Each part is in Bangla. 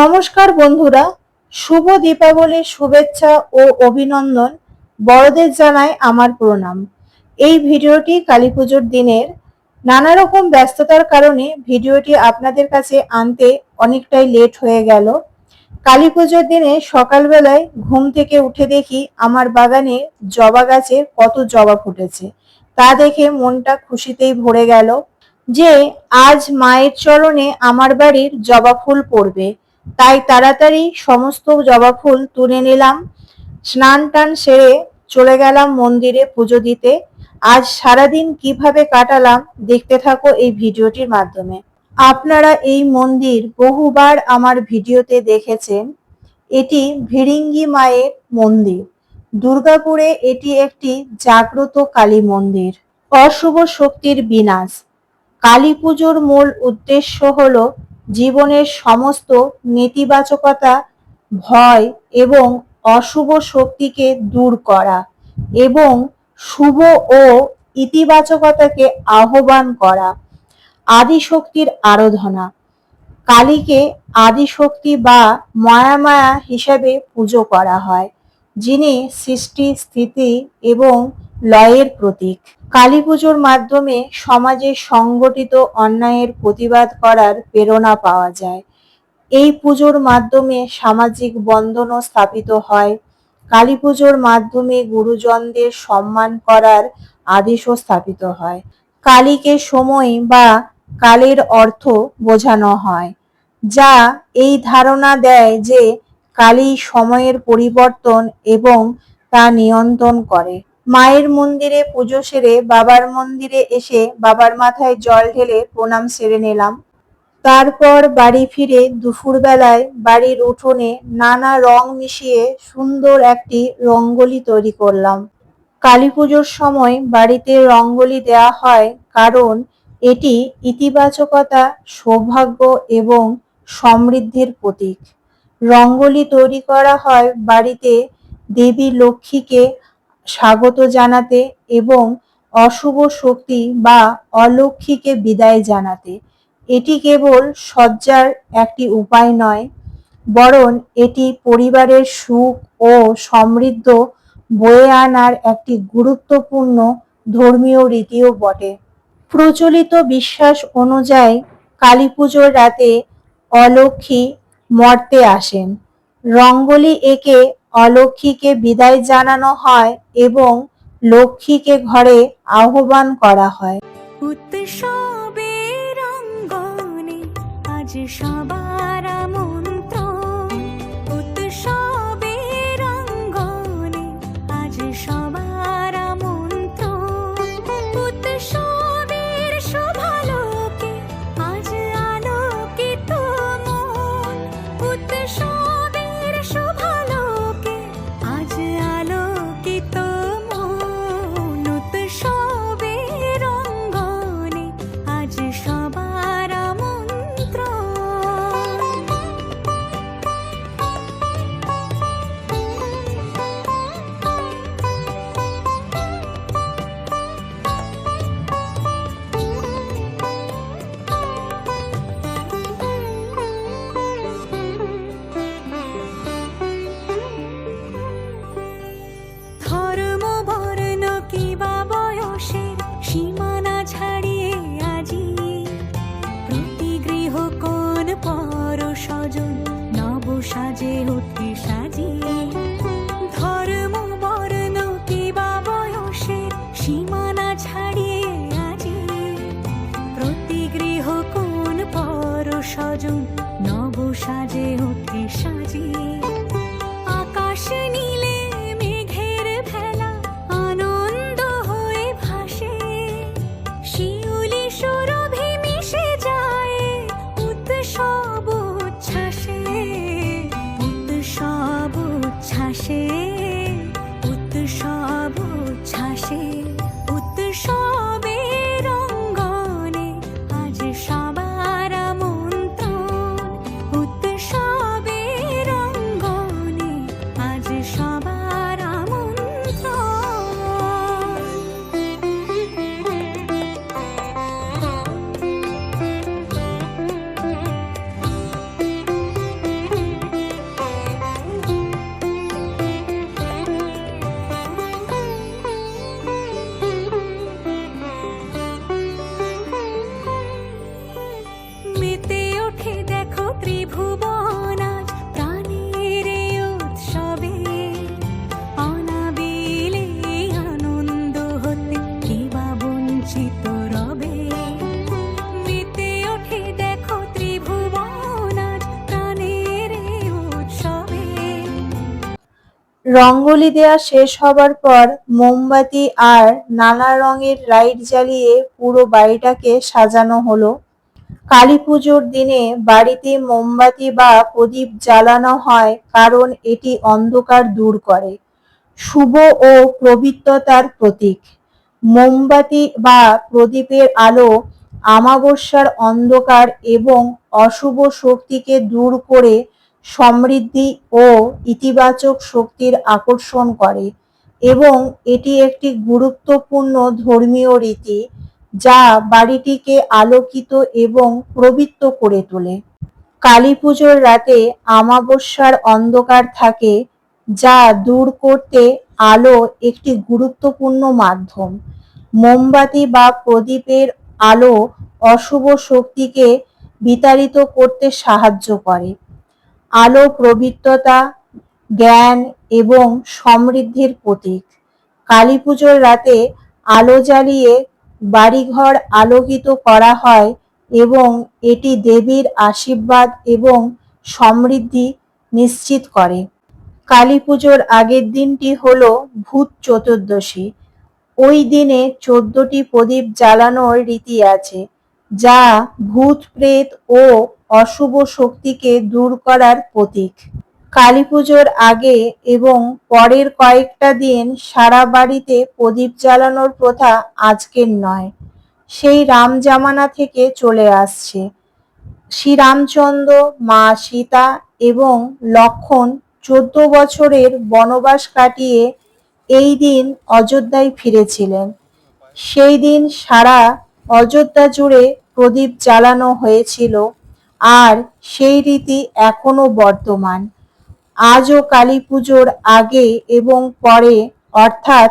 নমস্কার বন্ধুরা, শুভ দীপাবলির শুভেচ্ছা ও অভিনন্দন বড়দের জানায় আমার প্রণাম। এই ভিডিওটি কালী পুজোর দিনের নানা রকম ব্যস্ততার কারণে ভিডিওটি আপনাদের কাছে আনতে অনেকটাই লেট হয়ে গেল। কালী পুজোর দিনে সকালবেলায় ঘুম থেকে উঠে দেখি আমার বাগানে জবা গাছে কত জবা ফুটেছে, তা দেখে মনটা খুশিতেই ভরে গেল যে আজ মায়ের চরণে আমার বাড়ির জবা ফুল পড়বে। তাই তাড়াতাড়ি সমস্ত জবা ফুল তুলে নিলাম। স্নান টান সেরে চলে গেলাম মন্দিরে পুজো দিতে। আজ সারাদিন কীভাবে কাটালাম দেখতে থাকো এই ভিডিওটির মাধ্যমে। আপনারা এই মন্দির বহুবার আমার ভিডিওতে দেখেছেন। এটি ভিড়িঙ্গি মায়ের মন্দির। দুর্গাপুরে এটি একটি জাগ্রত কালী মন্দির। অশুভ শক্তির বিনাশ। কালী পুজোর মূল উদ্দেশ্য হল জীবনের সমস্ত নেতিবাচকতা, ভয় এবং অশুভ শক্তিকে দূর করা এবং শুভ ও ইতিবাচকতাকে আহ্বান করা আদিশক্তির আরাধনা। কালীকে আদিশক্তি বা মায়ামায়া হিসাবে পুজো করা হয়, যিনি সৃষ্টি, স্থিতি এবং লয়ের প্রতীক। কালী পুজোর মাধ্যমে সমাজে সংগঠিত অন্যায়ের প্রতিবাদ করার প্রেরণা পাওয়া যায়। এই পুজোর মাধ্যমে সামাজিক বন্ধনও স্থাপিত হয়। কালী পুজোর মাধ্যমে গুরুজনদের সম্মান করার আদেশও স্থাপিত হয়। কালীকে সময় বা কালের অর্থ বোঝানো হয়, যা এই ধারণা দেয় যে কালী সময়ের পরিবর্তন এবং তা নিয়ন্ত্রণ করে। মায়ের মন্দিরে পুজো সেরে বাবার মন্দিরে এসে বাবার মাথায় জল ঢেলে প্রণাম সেরে নিলাম। তারপর বাড়ি ফিরে দুপুরবেলায় বাড়ির উঠোনে নানা রং মিশিয়ে সুন্দর একটি রঙ্গোলি তৈরি করলাম। কালী পুজোর সময় বাড়িতে রঙ্গোলি দেওয়া হয় কারণ এটি ইতিবাচকতা, সৌভাগ্য এবং সমৃদ্ধির প্রতীক। রঙ্গোলি তৈরি করা হয় বাড়িতে দেবী লক্ষ্মীকে স্বাগত জানাতে এবং অশুভ শক্তি বা অলক্ষ্মীকে বিদায় জানাতে। এটি কেবল সজ্জার একটি উপায় নয়, বরং এটি পরিবারের সুখ ও সমৃদ্ধ বয়ে আনার একটি গুরুত্বপূর্ণ ধর্মীয় রীতিও বটে। প্রচলিত বিশ্বাস অনুযায়ী কালী পুজোর রাতে অলক্ষ্মী মর্তে আসেন। রঙ্গলি একে অলক্ষ্মীকে বিদায় জানানো হয় এবং লক্ষ্মীকে ঘরে আহ্বান করা হয়। উৎসবের অঙ্গনে আজ সবার রঙ্গোলি দেয়া শেষ হবার পর মোমবাতি আর নানা রঙের লাইট জ্বালিয়ে পুরো বাড়িটাকে সাজানো হলো। কালী পুজোর দিনে বাড়িতে মোমবাতি বা প্রদীপ জ্বালানো হয় কারণ এটি অন্ধকার দূর করে। শুভ ও পবিত্রতার প্রতীক। মোমবাতি বা প্রদীপের আলো আমাবস্যার অন্ধকার এবং অশুভ শক্তিকে দূর করে সমৃদ্ধি ও ইতিবাচক শক্তির আকর্ষণ করে এবং এটি একটি গুরুত্বপূর্ণ ধর্মীয় রীতি যা বাড়িটিকে আলোকিত এবং প্রবৃত্ত করে তোলে। কালী পুজোর রাতে আমাবস্যার অন্ধকার থাকে যা দূর করতে আলো একটি গুরুত্বপূর্ণ মাধ্যম। মোমবাতি বা প্রদীপের আলো অশুভ শক্তিকে বিতাড়িত করতে সাহায্য করে। আলো, পবিত্রতা, জ্ঞান এবং সমৃদ্ধির প্রতীক। কালী পুজোর রাতে আলো জ্বালিয়ে বাড়িঘর আলোকিত করা হয় এবং এটি দেবীর আশীর্বাদ এবং সমৃদ্ধি নিশ্চিত করে। কালী পুজোর আগের দিনটি হল ভূত চতুর্দশী। ওই দিনে চোদ্দটি প্রদীপ জ্বালানোর রীতি আছে, যা ভূত, প্রেত ও অশুভ শক্তিকে দূর করার প্রতীক। কালী পুজোর আগে এবং পরের কয়েকটা দিন সারা বাড়িতে প্রদীপ জ্বালানোর প্রথা আজকের নয়, সেই রাম জামানা থেকে চলে আসছে। শ্রীরামচন্দ্র, মা সীতা এবং লক্ষণ চোদ্দ বছরের বনবাস কাটিয়ে এই দিন অযোধ্যায় ফিরেছিলেন। সেই দিন সারা অযোধ্যা জুড়ে প্রদীপ জ্বালানো হয়েছিল। আর সেই রীতি এখনও বর্তমান। আজও কালী পুজোর আগে এবং পরে, অর্থাৎ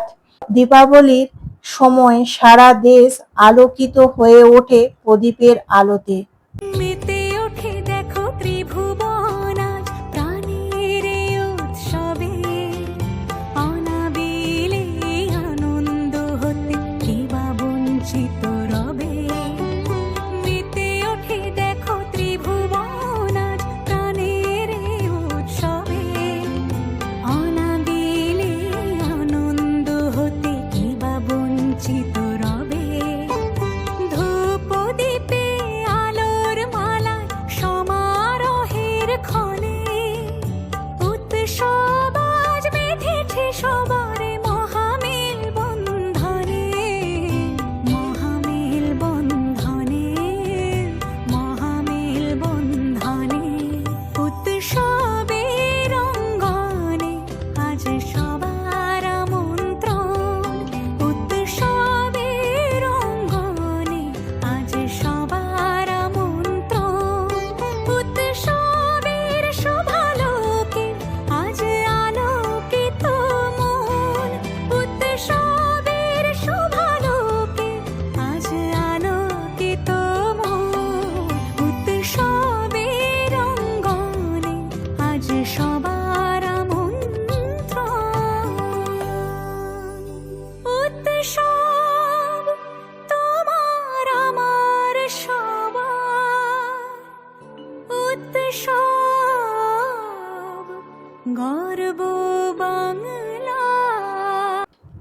দীপাবলির সময় সারা দেশ আলোকিত হয়ে ওঠে প্রদীপের আলোতে।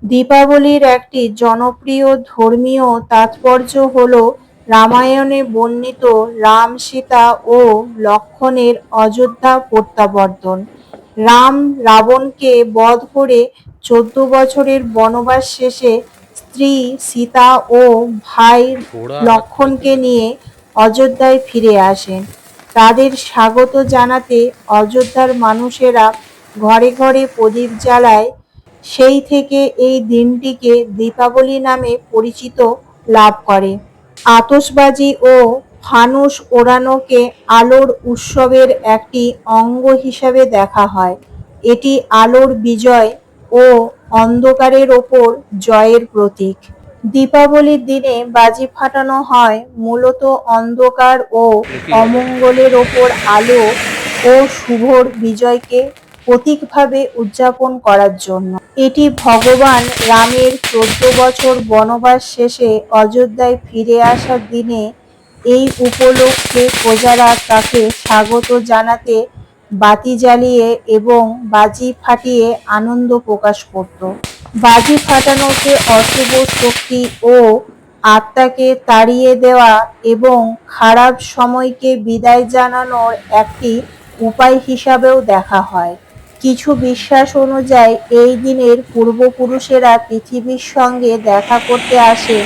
দীপাবলির একটি জনপ্রিয় ধর্মীয় তাৎপর্য হল রামায়ণে বর্ণিত রাম সীতা ও লক্ষণের অযোধ্যা প্রত্যাবর্তন। রাম রাবণকে বধ করে চোদ্দ বছরের বনবাস শেষে স্ত্রী সীতা ও ভাই লক্ষণকে নিয়ে অযোধ্যায় ফিরে আসেন। তাদের স্বাগত জানাতে অযোধ্যার মানুষেরা ঘরে ঘরে প্রদীপ জ্বালায় সেই থেকে এই দিনটিকে দীপাবলি নামে পরিচিত লাভ করে। আতসবাজি ও ফানুস ওড়ানোকে আলোর উৎসবের একটি অঙ্গ হিসাবে দেখা হয়। এটি আলোর বিজয় ও অন্ধকারের ওপর জয়ের প্রতীক। দীপাবলির দিনে বাজি ফাটানো হয় মূলত অন্ধকার ও অমঙ্গলের ওপর আলো ও শুভর বিজয়কে প্রতীকভাবে উদযাপন করার জন্য। এটি ভগবান রামের চোদ্দ বছর বনবাস শেষে অযোধ্যায় ফিরে আসার দিনে এই উপলক্ষে প্রজারা তাকে স্বাগত জানাতে বাতি জ্বালিয়ে এবং বাজি ফাটিয়ে আনন্দ প্রকাশ করত। বাজি ফাটানোকে অশুভ শক্তি ও আত্মাকে তাড়িয়ে দেওয়া এবং খারাপ সময়কে বিদায় জানানোর একটি উপায় হিসাবেও দেখা হয়। কিছু বিশ্বাস অনুযায়ী এই দিনের পূর্বপুরুষেরা পৃথিবীর সঙ্গে দেখা করতে আসেন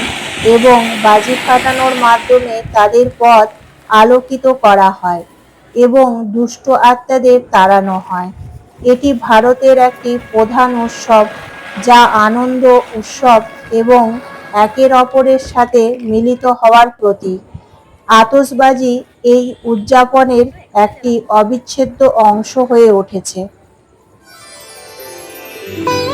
এবং বাজি ফাটানোর মাধ্যমে তাদের পথ আলোকিত করা হয় এবং দুষ্ট আত্মাদের তাড়ানো হয়। এটি ভারতের একটি প্রধান উৎসব যা আনন্দ, উৎসব এবং একের অপরের সাথে মিলিত হওয়ার প্রতীক। আতসবাজি এই উদযাপনের একটি অবিচ্ছেদ্য অংশ হয়ে উঠেছে। উৎসবের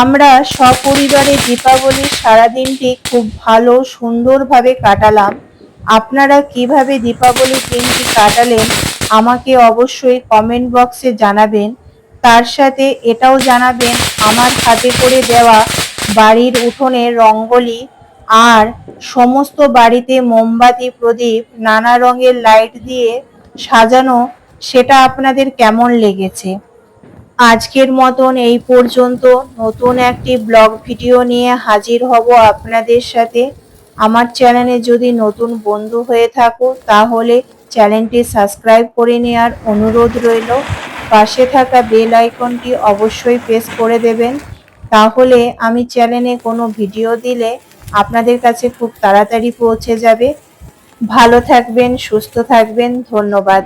আমরা সপরিবারে দীপাবলির সারাদিনটি খুব ভালো, সুন্দরভাবে কাটালাম। আপনারা কীভাবে দীপাবলির দিনটি কাটালেন, আমাকে অবশ্যই কমেন্ট বক্সে জানাবেন। তার সাথে এটাও জানাবেন, আমার হাতে করে দেওয়া বাড়ির উঠোনে রঙ্গোলি আর সমস্ত বাড়িতে মোমবাতি, প্রদীপ, নানা রঙের লাইট দিয়ে সাজানো, সেটা আপনাদের কেমন লেগেছে? আজকের মতন এই পর্যন্ত নতুন একটি ব্লগ ভিডিও নিয়ে হাজির হব আপনাদের সাথে। আমার চ্যানেলে যদি নতুন বন্ধু হয়ে থাকো, তাহলে চ্যানেলটি সাবস্ক্রাইব করে নেওয়ার অনুরোধ রইল। পাশে থাকা বেল আইকনটি অবশ্যই প্রেস করে দেবেন। তাহলে আমি চ্যানেলে কোনো ভিডিও দিলে আপনাদের কাছে খুব তাড়াতাড়ি পৌঁছে যাবে। ভালো থাকবেন, সুস্থ থাকবেন, ধন্যবাদ।